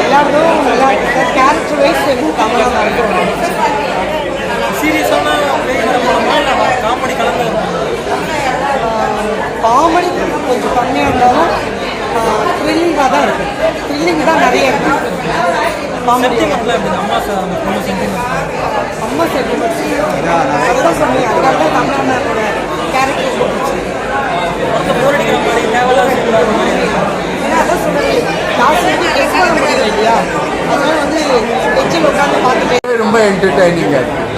எல்லாருக்கும் character wise எனக்கு கமலா தான் சீரியஸான படமா இல்லை காமெடி கலந்து. காமெடி கொஞ்சம் கம்மியாக இருந்தாலும் த்ரில்லிங்காக தான் இருக்குது த்ரில்லிங் தான் நிறைய இருக்குது காமெடி அம்மா சார் அம்மா சென்டிமெண்ட்ஸ் அதான் சொன்னீங்க அதுக்காக தான் கமலானோட இல்லையா? அதனால வந்து உட்காந்து பார்த்துட்டே ரொம்ப என்டர்டைனிங்காக இருக்குது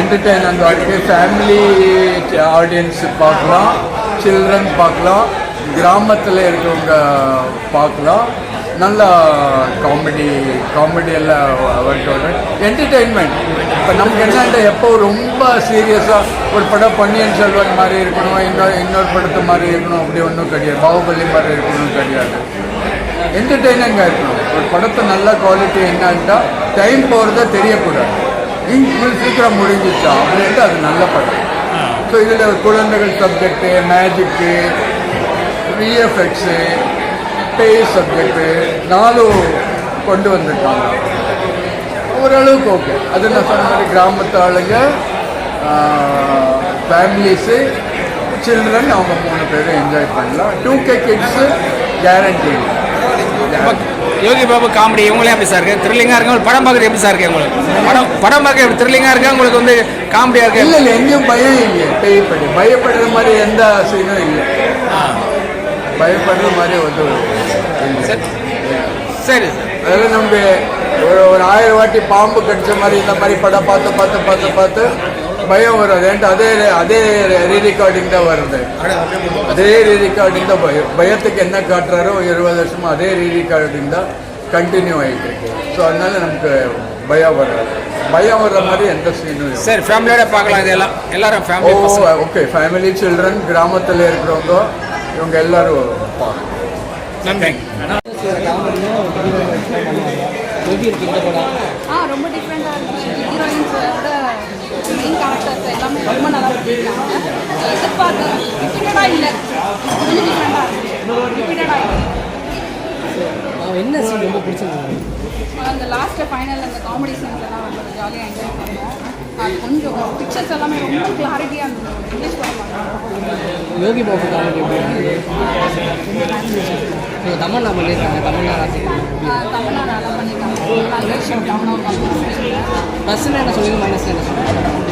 என்டர்டைன் அந்த வாழ்க்கை. ஃபேமிலி ஆடியன்ஸ் பார்க்கலாம். சில்ட்ரன் பார்க்கலாம். கிராமத்தில் இருக்கிறவங்க பார்க்கலாம். நல்ல காமெடி காமெடி எல்லாம் ஒர்க் அவுட் என்டர்டெயின்மெண்ட் இப்போ நமக்கு என்னென்ன எப்போ ரொம்ப சீரியஸாக ஒரு படம் பொன்னியின் செல்வன் மாதிரி இருக்கணும் இன்னொரு இன்னொரு படத்து மாதிரி இருக்கணும் அப்படி ஒன்றும் கிடையாது. பாகுபலி மாதிரி இருக்கணும் கிடையாது. என்டர்டெய்னிங்காக இருக்கணும். ஒரு படத்தை நல்ல குவாலிட்டி என்னன்ட்டா டைம் போகிறத தெரியக்கூடாது. இவ்வளோ சீக்கிரம் முடிஞ்சிச்சா அப்படின்ட்டு அது நல்ல படம். ஸோ இதில் குழந்தைகள் சப்ஜெக்ட்டு மேஜிக்கு விஎஃப்எக்ஸு பே சப்ஜெக்ட்டு நாலும் கொண்டு வந்திருக்காங்க. ஓரளவுக்கு ஓகே அது நான் சொன்ன மாதிரி கிராமத்து ஆளுங்க ஃபேமிலிஸு சில்ட்ரன் அவங்க மூணு பேரும் என்ஜாய் பண்ணலாம். Two K kids guarantee Yogi Babu comedy இவங்களே எப்படி சார் இருக்கு? த்ரில்லிங்காக இருக்கு? உங்களுக்கு படம் பார்க்குறது எப்படி சார் இருக்கு உங்களுக்கு? படம் படம் பார்க்க த்ரில்லிங்காக இருக்கு? உங்களுக்கு வந்து காமெடியாக இருக்கு? இல்லை இல்லை எங்கேயும் பயம் இல்லை பேய் படி பயப்படுற மாதிரி எந்த சீனும் இல்லை. பயப்படுற மாதிரி வந்து சரி. அதெல்லாம் நம்ம ஒரு ஒரு ஆயிரம் வாட்டி பாம்பு கடிச்ச மாதிரி இந்த மாதிரி படம் பார்த்து பார்த்து பார்த்து பார்த்து பயம் வரும் ஏன்ட்டு அதே அதே ரீ ரெக்கார்டிங் தான் வருது. அதே ரீ ரெக்கார்டிங் தான் பயம். பயத்துக்கு என்ன காட்டுறாரோ இருபது வருஷமா அதே ரீ ரெக்கார்டிங் தான் கண்டினியூ ஆகிட்டு இருக்கு. ஸோ அதனால நமக்கு பயம் வராது. பயம் வர்ற மாதிரி எந்த சீனும் சரி ஃபேமிலியோட பார்க்கலாம் இதெல்லாம். எல்லாரும் oh family okay family children கிராமத்தில் இருக்கிறவங்க இவங்க எல்லாரும் பார்க்கணும் நன்றி. ஆ ரொம்ப ரொம்ப நல்லா எதிர்பார்த்து ரிப்பீட்டடாக இல்லை. கொஞ்சம் டிஃப்ரெண்ட்டாக இருந்துச்சு ரிப்பீட்டடாக இல்லை. என்ன சீன் ரொம்ப பிடிச்சிருந்தது? அந்த லாஸ்ட்டில் ஃபைனல் அந்த காமெடி சீன்ஸ் எல்லாம் வந்து ஜாலியாக என்ஜாய் பண்ணோம். அது கொஞ்சம் பிக்சர்ஸ் எல்லாமே ரொம்ப கிளாரிட்டியாக இருந்தது. இங்கிலீஷ் படம் யோகி பாபு காமெடி தமன்னா பண்ணியிருக்காங்க. தமிழ்நாடு தமிழ்நாடு நல்லா பண்ணியிருக்காங்க. ப்ளஸ்ன்னு என்ன சொல்லுங்க மைனஸ் என்ன சொல்லுங்க